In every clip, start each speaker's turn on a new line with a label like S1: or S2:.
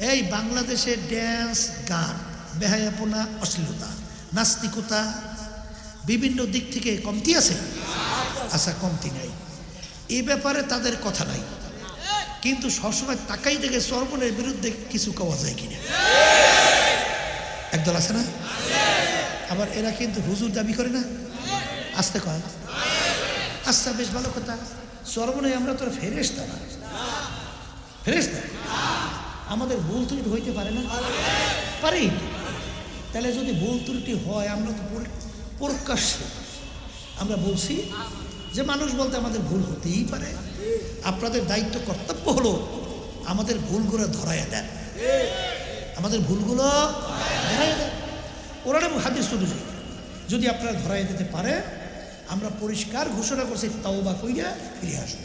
S1: এই বাংলাদেশে ড্যান্স গান, বেহায়াপনা, অশ্লীলতা, নাস্তিকতা বিভিন্ন দিক থেকে কমতি আছে? আচ্ছা কমতি নাই। এ ব্যাপারে তাদের কথা নাই। কিন্তু সবসময় তাকাই দেখে সর্বনের বিরুদ্ধে কিছু কওয়া যায় কিনা। একদল আছে না? আবার এরা কিন্তু হুজুর দাবি করে না? আসতে কয় আচ্ছা বেশ ভালো কথা। সর্বনে আমরা তো ফেরেস্তা না। ফেরেস্তা আমাদের ভুল ত্রুটি হইতে পারে না? পারি। তাহলে যদি ভুল ত্রুটি হয়, আমরা তো পরি- প্রকাশ্যে। আমরা বলছি যে মানুষ বলতে আমাদের ভুল হতেই পারে। আপনাদের দায়িত্ব, কর্তব্য হলো আমাদের ভুলগুলো ধরাইয়া দেন। আমাদের ভুলগুলো ধরাইয়া দেন। ওরা হাদিস অনুযায়ী, যদি আপনারা ধরাইয়া দিতে পারে, আমরা পরিষ্কার ঘোষণা করছি, তাওবা কইরা ফিরে আসব।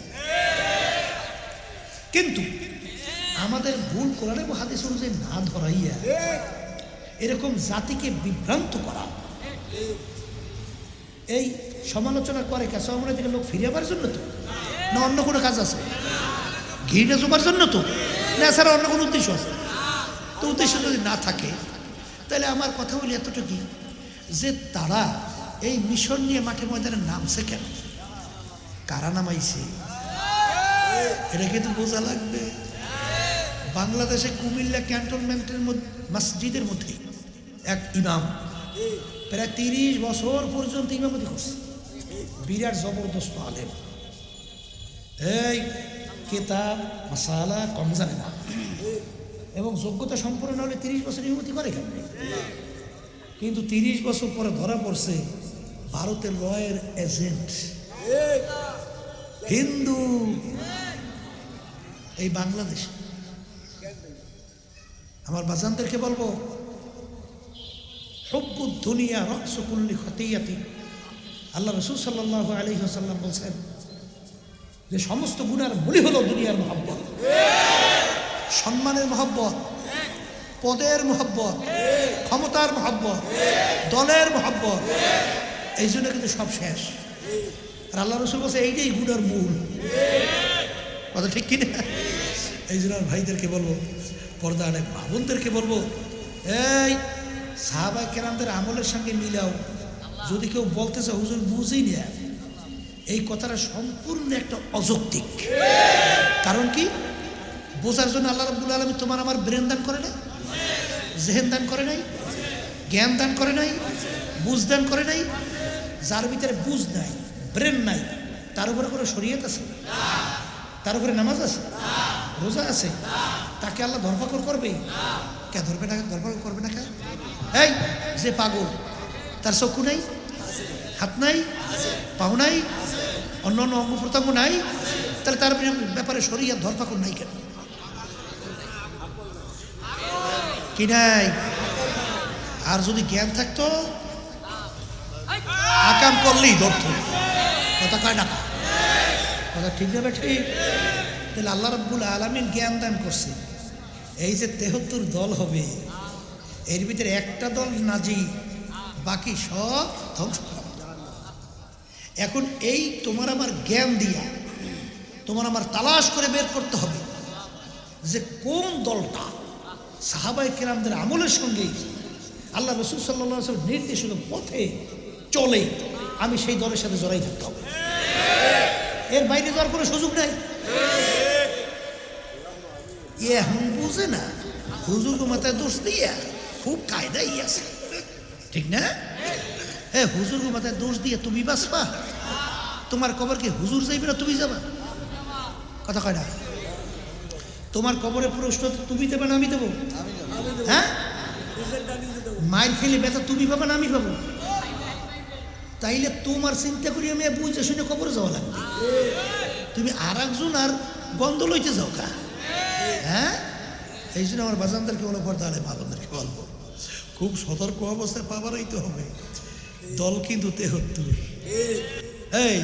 S1: কিন্তু আমাদের ভুল কোরআন এবং হাদিস অনুযায়ী না ধরাইয়া এরকম জাতিকে বিভ্রান্ত করা। এই সমালোচনা করে কে? সমালোচনা থেকে লোক ফিরে আবার জন্য তো? না, অন্য কোনো কাজ আছে? ঘিটা জমার জন্য তো? না, এছাড়া অন্য কোনো উদ্দেশ্য আছে? তো উদ্দেশ্য যদি না থাকে, তাহলে আমার কথা বলি এতটুকু যে তারা এই মিশন নিয়ে মাঠে ময়দানে নামছে কেন? কারা নামাইছে? এটা কিন্তু বোঝা লাগবে? বাংলাদেশে কুমিল্লা ক্যান্টনমেন্টের মসজিদের মধ্যে এক ইমাম প্রায় তিরিশ বছর পর্যন্ত ইমামতি করছে। বিরাট জবরদস্ত আলেম। এই কেতাব মশালা কম জানে না। এবং যোগ্যতা সম্পন্ন না হলে তিরিশ বছর ইমামতি করে কেন? কিন্তু তিরিশ বছর পরে ধরা পড়ছে ভারতের লয়ের এজেন্ট। হিন্দু। এই বাংলাদেশ। আমার বাজানদেরকে বলব হব্বু দুনিয়া রকসকুল্লি খতিয়াতি। আল্লাহ রসুল সাল্লাহ আলী সাল্লাম বলছেন যে, সমস্ত গুণার মূলই হলো দুনিয়ার মহব্বত। সম্মানের মহব্বত। পদের মহব্বত। ক্ষমতার মহব্বত। দলের মহব্বত। এই জন্য কিন্তু সব শেষ। আর আল্লাহ রসুল বলছে, এইটাই গুণের মূল। কথা ঠিক কিনা? এই জন্য ভাইদেরকে বলব পর্দা অনেক বাবুনদেরকে বলব, এই সাহাবা কেরামদের আমলের সঙ্গে মিলাও। যদি কেউ বলতে চায়, হুজুর বুঝি না এই কথাটা সম্পূর্ণ একটা অযৌক্তিক। কারণ কি? বোঝার জন্য আল্লাহ রব্বুল আলমী তোমার আমার ব্রেন দান করে নাই? জেহেন দান করে নাই? জ্ঞান দান করে নাই? বুঝ দান করে নাই? যার ভিতরে বুঝ নাই, ব্রেন নাই, তার উপরে কোনো শরীয়ত আছে? তার উপরে নামাজ আছে? রোজা আছে? তাকে আল্লাহ ধরপাকড় করবে? কে ধরবে না? ধরপাকড় করবে না কে? এই যে পাগল, তার চক্ষু নাই? হাত নাই? পাও নাই? অন্য অন্য অঙ্গ প্রত্যঙ্গ নাই? তাহলে তার ব্যাপারে শরীর ধরপাকড় নাই কেন? কি নাই? আর যদি জ্ঞান থাকতো, আকাম করলেই ধরত। কথা কয় না? কথা ঠিক না ঠিক তাহলে আল্লাহ রব্বুল আলমিন জ্ঞান দান করছে। এই যে তেহত্তর দল হবে, এর ভিতরে একটা দল নাজি বাকি সব ধ্বংস। এখন এই তোমার আমার জ্ঞান দিয়া, তোমার আমার তালাশ করে বের করতে হবে যে কোন দলটা সাহাবাই কেরামদের আমলের সঙ্গে আল্লাহ রসুল সাল্লাহ নির্দেশিত পথে চলে। আমি সেই দলের সাথে জড়াই থাকতে হবে। এর বাইরে যাওয়ার কোনো সুযোগ নাই। এখন বুঝে না। হুজুর মাথায় দোষ দিয়া খুব কায়দাই আছে। ঠিক না? হ্যাঁ হুজুর মাথায় দোষ দিয়ে তুমি বাঁচবা। তোমার কবর কি হুজুর যাইবে না তুমি যাবা? কথা কয় না। তোমার কবরে প্রশ্ন তুমি দেবে না আমি দেবো? হ্যাঁ? মায়ের খেলে ব্যথা তুমি পাবা না আমি পাবো। তাইলে তোমার চিন্তা করি আমি বুঝে শুনে কবরে যাওয়া লাগবে। তুমি আর একজন আর গন্ধ লইতে যাও কা? হ্যাঁ? এই জন্য আমার বাজানদেরকে বলে পর তাহলে বাবাদেরকে বলব, খুব সতর্ক অবস্থায় পাবারই তো হবে। দল কিন্তু তেহত্তর। এই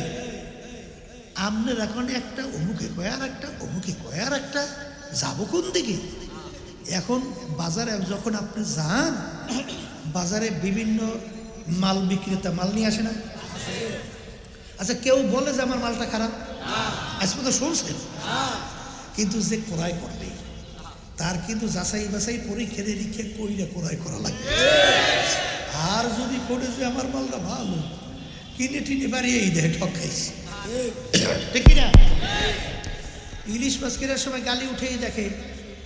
S1: আমনের এখন একটা, অমুকে কয় আর একটা, অমুকে কয় আর একটা, যাব কোন দিকে? এখন বাজারে যখন আপনি যান, বাজারে বিভিন্ন মাল বিক্রেতা, মাল নিয়ে আসে না? আচ্ছা কেউ বলে যে আমার মালটা খারাপ? আজ পর্যন্ত শুনছেন? কিন্তু যে ক্রয় করবে, তার কিন্তু যাচাই বাছাই পরীক্ষা নিরীক্ষা কইরা কোরাই করা লাগবে। আর যদি করে যে আমার মালটা ভালো, কিনে টিনে বাড়িয়েই এই দেহে ঠকাইছি। ঠিক ইলিশ মাছ কেনার সময় গালি উঠেই দেখে,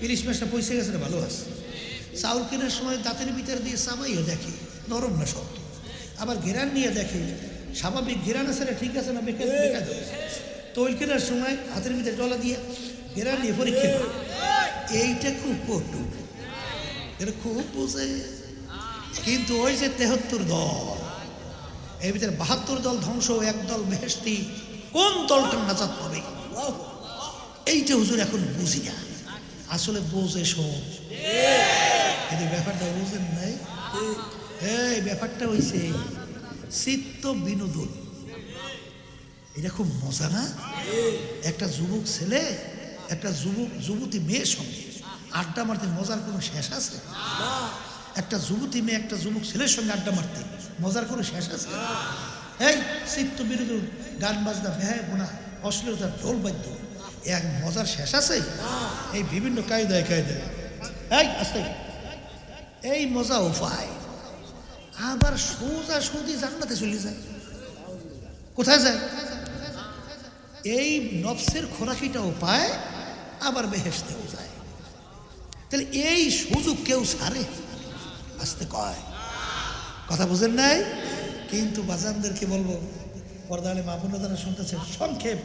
S1: ইলিশ মাছটা পয়সা গেছে ভালো আছে? চাউল কেনার সময় দাঁতের ভিতর দিয়ে চাবাইও দেখে, নরম না শক্ত। আবার ঘেরান নিয়ে দেখে, স্বাভাবিক ঘেরান আছে ঠিক আছে না, বেকার তৈল কেনার সময় হাতের ভিতরে জলা দিয়ে ঘেরান নিয়ে পরীক্ষা। এইটা খুব পটু এটা খুব বোঝে কিন্তু ওই যে তেহত্তর দল, এর ভিতরে বাহাত্তর দল ধ্বংস, এক দল বেহেস্তি কোন দলটা নাজাত পাবে? এইটা হুজুর এখন বুঝি না। আসলে বোঝে সব। কিন্তু ব্যাপারটা বুঝেন নাই? এই, ব্যাপারটা হইছে, চিত্ত বিনোদন। এটা খুব মজা না? একটা যুবক ছেলে, একটা যুবক, যুবতী মেয়ের সঙ্গে আড্ডা মারতে মজার কোনো শেষ আছে? একটা যুবতী মেয়ে, একটা যুবক ছেলের সঙ্গে আড্ডা মারতে মজার কোনো শেষ আছে? এই, চিত্ত বিনোদন, গান বাজনা ভ্যাঁ বোনা, অশ্লীলতার ঢোল বাদ্য এক মজার শেষ আছে? এই বিভিন্ন কায়দায় কায়দায়। এই, আস্তে। এই মজা উপায় আবার সোজা সৌদি জান্নাতে চলে যায়। কোথায় যায়? এই নফসের খোরাকিটাও পায়, আবার বেহেসতেও যায়। তাহলে এই সুযোগ কেউ ছাড়ে? আসতে কয়। কথা বুঝেন নাই? কিন্তু বাজানদেরকে বলব পর্দালে তারা শুনতেছেন সংক্ষেপ।